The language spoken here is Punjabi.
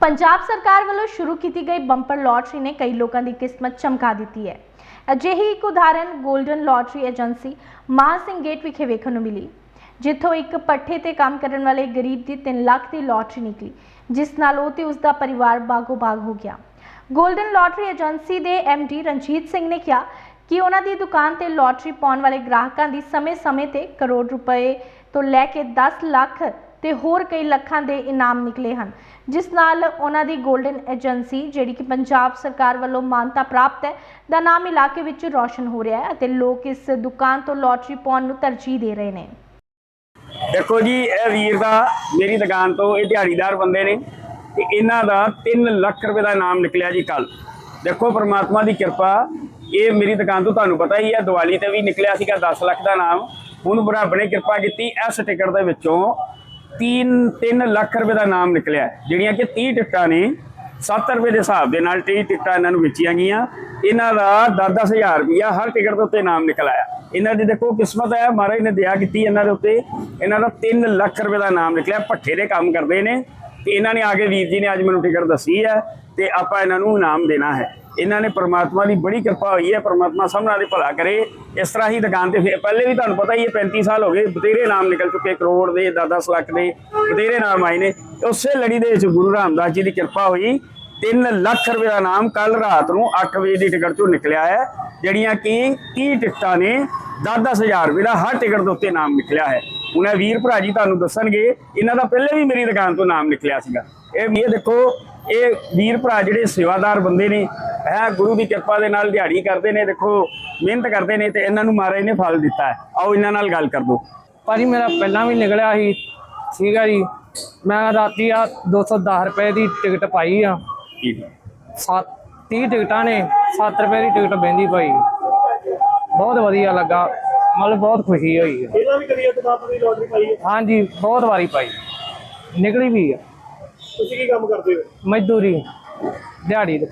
ਪੰਜਾਬ ਸਰਕਾਰ ਵੱਲੋਂ ਸ਼ੁਰੂ ਕੀਤੀ ਗਈ ਬੰਪਰ ਲਾਟਰੀ ਨੇ ਕਈ ਲੋਕਾਂ ਦੀ ਕਿਸਮਤ ਚਮਕਾ ਦਿੱਤੀ ਹੈ। ਅਜਿਹੀ ਇੱਕ ਉਦਾਹਰਨ 골ਡਨ ਲਾਟਰੀ ਏਜੰਸੀ ਮਾਹ ਸਿੰਘ ਗੇਟ ਵਿਖੇ ਵੇਖਣ ਨੂੰ ਮਿਲੀ, ਜਿੱਥੋਂ ਇੱਕ ਪੱਠੇ ਤੇ ਕੰਮ ਕਰਨ ਵਾਲੇ ਗਰੀਬ ਦੀ 3 ਲੱਖ ਦੀ ਲਾਟਰੀ ਨਿਕਲੀ, ਜਿਸ ਨਾਲ ਉਹ ਤੇ ਉਸ ਦਾ ਪਰਿਵਾਰ ਬਾਗੋ ਬਾਗ ਹੋ ਗਿਆ। 골ਡਨ ਲਾਟਰੀ ਏਜੰਸੀ ਦੇ ਡੀ ਰਣਜੀਤ ਸਿੰਘ ਨੇ ਕਿਹਾ ਕਿ ਉਹਨਾਂ ਦੀ ਦੁਕਾਨ ਤੇ ਲਾਟਰੀ ਪਾਉਣ ਵਾਲੇ ਗ੍ਰਾਹਕਾਂ ਦੀ ਸਮੇਂ-ਸਮੇਂ ਤੇ ਕਰੋੜ ਰੁਪਏ ਤੋਂ ਲੈ ਕੇ 10 ਲੱਖ ਤੇ ਹੋਰ ਕਈ ਲੱਖਾਂ ਦੇ ਇਨਾਮ ਨਿਕਲੇ ਹਨ। ਜਿਸ ਨਾਲ ਉਹਨਾਂ ਦੀ 골ਡਨ ਏਜੰਸੀ ਜਿਹੜੀ ਕਿ ਪੰਜਾਬ ਸਰਕਾਰ ਵੱਲੋਂ ਮਾਨਤਾ ਪ੍ਰਾਪਤ ਹੈ, ਦਾ ਨਾਮ ਇਲਾਕੇ ਵਿੱਚ ਰੌਸ਼ਨ ਹੋ ਰਿਹਾ ਹੈ ਅਤੇ ਲੋਕ ਇਸ ਦੁਕਾਨ ਤੋਂ ਲਾਟਰੀ ਪਾਉਣ ਨੂੰ ਤਰਜੀਹ ਦੇ ਰਹੇ ਨੇ। ਦੇਖੋ ਜੀ, ਇਹ ਵੀਰ ਦਾ ਮੇਰੀ ਦੁਕਾਨ ਤੋਂ ਇਹ ਦਿਹਾੜੀਦਾਰ ਬੰਦੇ ਨੇ ਤੇ ਇਹਨਾਂ ਦਾ 3 ਲੱਖ ਰੁਪਏ ਦਾ ਇਨਾਮ ਨਿਕਲਿਆ ਜੀ ਕੱਲ ਦੇਖੋ ਪ੍ਰਮਾਤਮਾ ਦੀ ਕਿਰਪਾ, ਇਹ ਮੇਰੀ ਦੁਕਾਨ ਤੋਂ ਤੁਹਾਨੂੰ ਪਤਾ ਹੀ ਹੈ, ਦੀਵਾਲੀ ਤੇ ਵੀ ਨਿਕਲਿਆ ਸੀਗਾ 10 ਲੱਖ ਦਾ ਇਨਾਮ। ਹੁਣ ਰੱਬ ਨੇ ਕਿਰਪਾ ਕੀਤੀ, ਇਸ ਟਿਕਟ ਦੇ ਵਿੱਚੋਂ 3 3 ਲੱਖ ਰੁਪਏ ਦਾ ਇਨਾਮ ਨਿਕਲਿਆ। ਜਿਹੜੀਆਂ ਕਿ 30 ਟਿਕਟਾਂ ਨੇ 7 ਰੁਪਏ ਦੇ ਹਿਸਾਬ ਦੇ ਨਾਲ 30 ਟਿਕਟਾਂ ਇਹਨਾਂ ਨੂੰ ਵੇਚੀਆਂ ਗਈਆਂ। ਇਹਨਾਂ ਦਾ 10-10000 ਰੁਪਇਆ ਹਰ ਟਿਕਟ ਦੇ ਉੱਤੇ ਇਨਾਮ ਨਿਕਲ ਆਇਆ। ਇਹਨਾਂ ਦੀ ਦੇਖੋ ਕਿਸਮਤ ਹੈ, ਮਹਾਰਾਜ ਨੇ ਦਇਆ ਕੀਤੀ ਇਹਨਾਂ ਦੇ ਉੱਤੇ। ਇਹਨਾਂ ਦਾ 3 ਲੱਖ ਰੁਪਏ ਦਾ ਇਨਾਮ ਨਿਕਲਿਆ, ਭੱਠੇ ਦੇ ਕੰਮ ਕਰਦੇ ਨੇ। ਤੇ ਇਹਨਾਂ ਨੇ ਆ ਕੇ ਵੀਰ ਜੀ ਨੇ ਅੱਜ ਮੈਨੂੰ ਟਿਕਟ ਦੱਸੀ ਹੈ ਤੇ ਆਪਾਂ ਇਹਨਾਂ ਨੂੰ ਇਨਾਮ ਦੇਣਾ ਹੈ। ਇਹਨਾਂ ਨੇ ਪਰਮਾਤਮਾ ਦੀ ਬੜੀ ਕਿਰਪਾ ਹੋਈ ਹੈ, ਪਰਮਾਤਮਾ ਸਭ ਨਾਲ ਭਲਾ ਕਰੇ। ਇਸ ਤਰ੍ਹਾਂ ਹੀ ਦੁਕਾਨ ਤੇ ਫਿਰ- ਪਹਿਲੇ ਵੀ ਤੁਹਾਨੂੰ ਪਤਾ ਹੀ ਹੈ 35 ਸਾਲ ਹੋ ਗਏ ਬਤੇਰੇ ਨਾਮ ਨਿਕਲ ਚੁੱਕੇ, ਕਰੋੜ ਦੇ 10-10 ਲੱਖ ਦੇ ਬਤੇਰੇ ਨਾਮ ਆਏ ਨੇ। ਉਸੇ ਲੜੀ ਦੇ ਵਿੱਚ ਗੁਰੂ ਰਾਮਦਾਸ ਜੀ ਦੀ ਕਿਰਪਾ ਹੋਈ। 3 ਲੱਖ ਰੁਪਏ ਦਾ ਨਾਮ ਕੱਲ ਰਾਤ ਨੂੰ 8 ਵਜੇ ਦੀ ਟਿਕਟ ਚੋਂ ਨਿਕਲਿਆ ਹੈ, ਜਿਹੜੀਆਂ ਕਿ 30 ਟਿਕਟਾਂ ਨੇ 10-10000 ਰੁਪਏ ਦਾ ਹਰ ਟਿਕਟ ਦੇ ਉੱਤੇ ਨਾਮ ਨਿਕਲਿਆ ਹੈ। ਹੁਣ ਇਹ ਵੀਰ ਭਰਾ ਜੀ ਤੁਹਾਨੂੰ ਦੱਸਣਗੇ, ਇਹਨਾਂ ਦਾ ਪਹਿਲੇ ਵੀ ਮੇਰੀ ਦੁਕਾਨ ਤੋਂ ਨਾਮ ਨਿਕਲਿਆ ਸੀਗਾ। ਇਹ ਇਹ ਦੇਖੋ, ਇਹ ਵੀਰ ਭਰਾ ਜਿਹੜੇ ਸੇਵਾਦਾਰ ਬੰਦੇ ਨੇ ਹੈ ਗੁਰੂ ਦੀ ਕਿਰਪਾ ਦੇ ਨਾਲ ਦਿਹਾੜੀ ਕਰਦੇ ਨੇ ਦੇਖੋ ਮਿਹਨਤ ਕਰਦੇ ਨੇ ਤੇ ਇਹਨਾਂ ਨੂੰ ਮਹਾਰਾਜ ਨੇ ਫਲ ਦਿੱਤਾ ਹੈ। ਆਓ ਇਹਨਾਂ ਨਾਲ ਗੱਲ ਕਰ ਦੋ। ਭਾਜੀ ਮੇਰਾ ਪਹਿਲਾਂ ਵੀ ਨਿਕਲਿਆ ਸੀ ਸੀਗਾ ਜੀ। ਮੈਂ ਰਾਤੀ ਆ 210 ਰੁਪਏ ਦੀ ਟਿਕਟ ਪਾਈ ਆ। ਸੱਤ 30 ਟਿਕਟਾਂ ਨੇ 7 ਰੁਪਏ ਦੀ ਟਿਕਟ ਬਹਿੰਦੀ ਭਾਈ। ਬਹੁਤ ਵਧੀਆ ਲੱਗਾ ਮਤਲਬ ਬਹੁਤ ਖੁਸ਼ੀ ਹੋਈ ਆ। ਪਹਿਲਾਂ ਵੀ ਕਦੀ ਇੱਕ ਬਾਤ ਦੀ ਲੋਟਰੀ ਪਾਈ ਹੈ ਹਾਂਜੀ ਬਹੁਤ ਵਾਰੀ ਪਾਈ। ਨਿਕਲੀ ਵੀ ਆ। ਤੁਸੀਂ ਕੀ ਕੰਮ ਕਰਦੇ ਹੋ? ਮਜ਼ਦੂਰੀ ਦਿਹਾੜੀ ਦੇ।